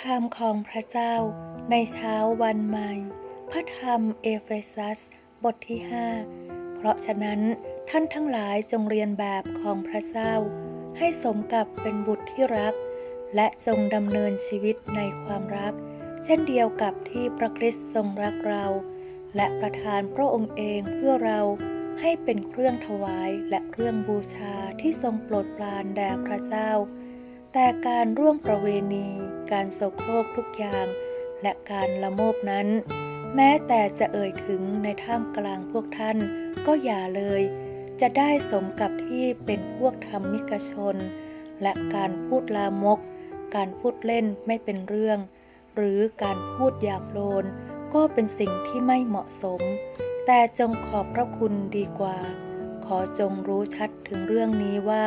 คำของพระเจ้าในเช้าวันใหม่ พระธรรมเอเฟซัส บทที่ 5 เพราะฉะนั้นท่านทั้งหลายจงเรียนแบบของพระเจ้า ให้สมกับเป็นบุตรที่รัก และจงดำเนินชีวิตในความรัก เช่นเดียวกับที่พระคริสต์ทรงรักเรา และประทานพระองค์เองเพื่อเราให้เป็นเครื่องถวายและเครื่องบูชาที่ทรงโปรดปรานแด่พระเจ้า แต่การร่วมประเวณี การโสโครกทุกอย่าง และการละโมบนั้น แม้แต่จะเอ่ยถึงในท่ามกลางพวกท่านก็อย่าเลย จะได้สมกับที่เป็นพวกธรรมิกชน และการพูดลามก การพูดเล่นไม่เป็นเรื่อง หรือการพูดหยาบโลนก็เป็นสิ่งที่ไม่เหมาะสม แต่จงขอบพระคุณดีกว่า ขอจงรู้ชัดถึงเรื่องนี้ว่า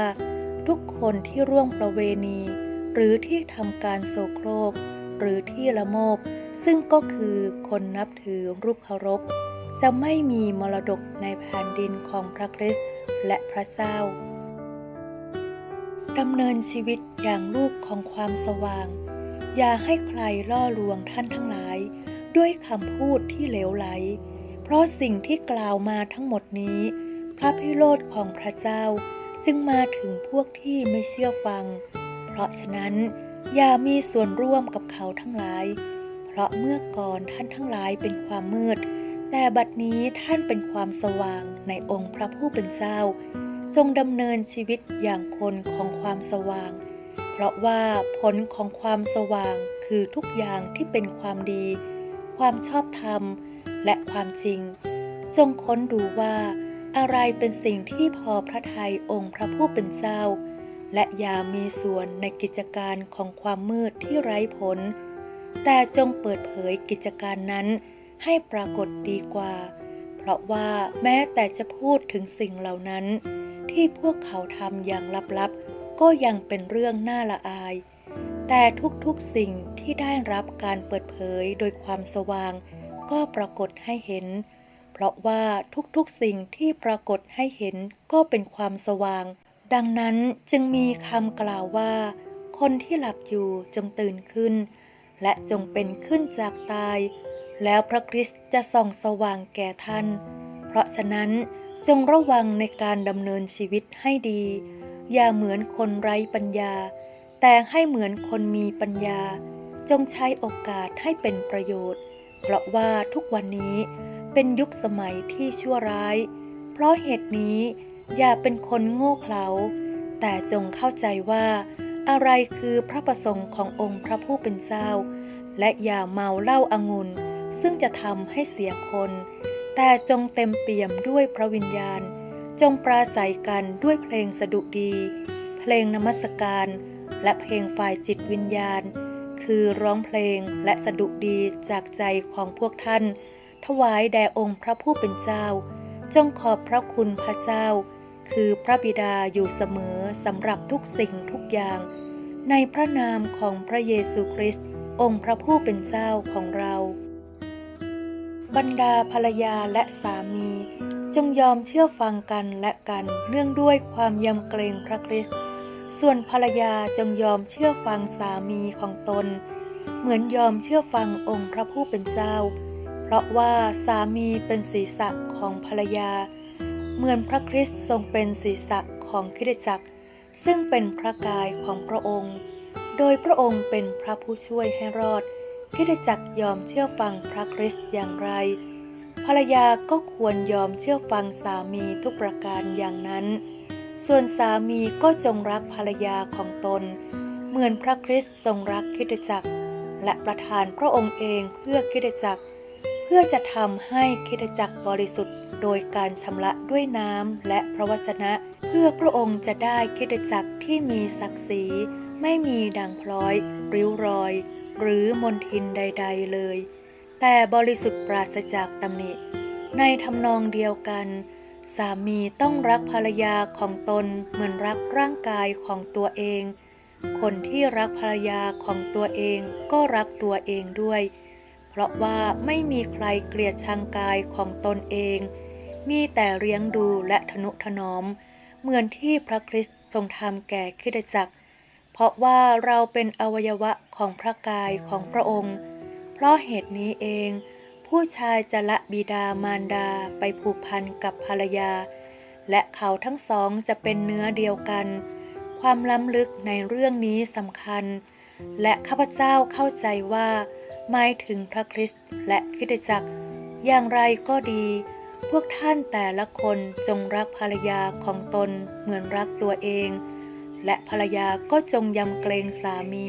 ทุกคนที่ร่วงประเวณี หรือที่ทำการโสโครก หรือที่ละโมบ ซึ่งก็คือคนนับถือรูปเคารพ จะไม่มีมรดกในแผ่นดินของพระคริสต์และพระเจ้าดำเนินชีวิตอย่างลูกของความสว่าง อย่าให้ใครล่อลวงท่านทั้งหลาย ด้วยคำพูดที่เหลวไหล เพราะสิ่งที่กล่าวมาทั้งหมดนี้ พระพิโรธของพระเจ้า จึงมาถึงพวกที่ไม่เชื่อฟัง เพราะฉะนั้นอย่ามีส่วนร่วมกับเขาทั้งหลาย เพราะเมื่อก่อนท่านทั้งหลายเป็นความมืด แต่บัดนี้ท่านเป็นความสว่างในองค์พระผู้เป็นเจ้า จงดำเนินชีวิตอย่างคนของความสว่าง เพราะว่าผลของความสว่างคือทุกอย่างที่เป็นความดี ความชอบธรรม และความจริง จงค้นดูว่า อะไรเป็นสิ่งที่พอพระทัยองค์พระผู้เป็นเจ้า และอย่ามีส่วนในกิจการของความมืดที่ไร้ผล แต่จงเปิดเผยกิจการนั้นให้ปรากฏดีกว่า เพราะว่าแม้แต่จะพูดถึงสิ่งเหล่านั้น ที่พวกเขาทำอย่างลับๆ ก็ยังเป็นเรื่องน่าละอาย แต่ทุกๆสิ่งที่ได้รับการเปิดเผยโดยความสว่าง ก็ปรากฏให้เห็น เพราะว่าทุกๆสิ่งที่ปรากฏให้เห็นก็เป็นความสว่าง ดังนั้นจึงมีคำกล่าวว่า คนที่หลับอยู่จงตื่นขึ้น และจงเป็นขึ้นจากตาย แล้วพระคริสต์จะส่องสว่างแก่ท่าน เพราะฉะนั้นจงระวังในการดำเนินชีวิตให้ดี อย่าเหมือนคนไร้ปัญญา แต่ให้เหมือนคนมีปัญญา จงใช้โอกาสให้เป็นประโยชน์ เพราะว่าทุกวันนี้ เป็นยุคสมัยที่ชั่วร้าย เพราะเหตุนี้อย่าเป็นคนโง่เขลา แต่จงเข้าใจว่า อะไรคือพระประสงค์ขององค์พระผู้เป็นเจ้า และอย่าเมาเหล้าอางุ่นซึ่งจะทำให้เสียคน แต่จงเต็มเปี่ยมด้วยพระวิญญาณ จงปราศัยกันด้วยเพลงสดุดี เพลงนมัสการ และเพลงฝ่ายจิตวิญญาณ คือร้องเพลงและสดุดีจากใจของพวกท่าน ถวายแด่องค์พระผู้เป็นเจ้า จงขอบพระคุณพระเจ้า คือพระบิดาอยู่เสมอสำหรับทุกสิ่งทุกอย่าง ในพระนามของพระเยซูคริสต์องค์พระผู้เป็นเจ้าของเรา บรรดาภรรยาและสามี จงยอมเชื่อฟังกันและกันเนื่องด้วยความยำเกรงพระคริสต์ส่วนภรรยาจงยอมเชื่อฟังสามีของตน เหมือนยอมเชื่อฟังองค์พระผู้เป็นเจ้า ราะว่าสามีเป็นศีรษะของภรรยา เหมือนพระคริสต์ทรงเป็นศีรษะของคริสตจักร ซึ่งเป็นพระกายของพระองค์ โดยพระองค์เป็นพระผู้ช่วยให้รอดคริสตจักรยอมเชื่อฟังพระคริสต์อย่างไร ภรรยาก็ควรยอมเชื่อฟังสามีทุกประการอย่างนั้น ส่วนสามีก็จงรักภรรยาของตน เหมือนพระคริสต์ทรงรักคริสตจักร และประทานพระองค์เองเพื่อคริสตจักร พื่อจะทำให้คริสตจักรบริสุทธิ์ โดยการชำระด้วยน้ำและพระวจนะ เพื่อพระองค์จะได้คริสตจักรที่มีศักดิ์ศรี ไม่มีด่างพร้อย ริ้วรอย หรือมนทินใด ๆเลย แต่บริสุทธิ์ปราศจากตำหนิ ในทำนองเดียวกัน สามีต้องรักภรรยาของตนเหมือนรักร่างกายของตัวเอง คนที่รักภรรยาของตัวเองก็รักตัวเองด้วย เพราะว่าไม่มีใครเกลียดชังกายของตนเอง มีแต่เลี้ยงดูและทนุถนอม เหมือนที่พระคริสต์ทรงทำแก่คริสตจักร เพราะว่าเราเป็นอวัยวะของของพระกายของพระองค์ เพราะเหตุนี้เอง ผู้ชายจะละบิดามารดาไปผูกพันกับภรรยา และเขาทั้งสองจะเป็นเนื้อเดียวกัน ความล้ำลึกในเรื่องนี้สำคัญ และข้าพเจ้าเข้าใจว่า หมายถึงพระคริสต์และคิดจักร อย่างไรก็ดี พวกท่านแต่ละคนจงรักภรรยาของตนเหมือนรักตัวเอง และภรรยาก็จงยำเกรงสามี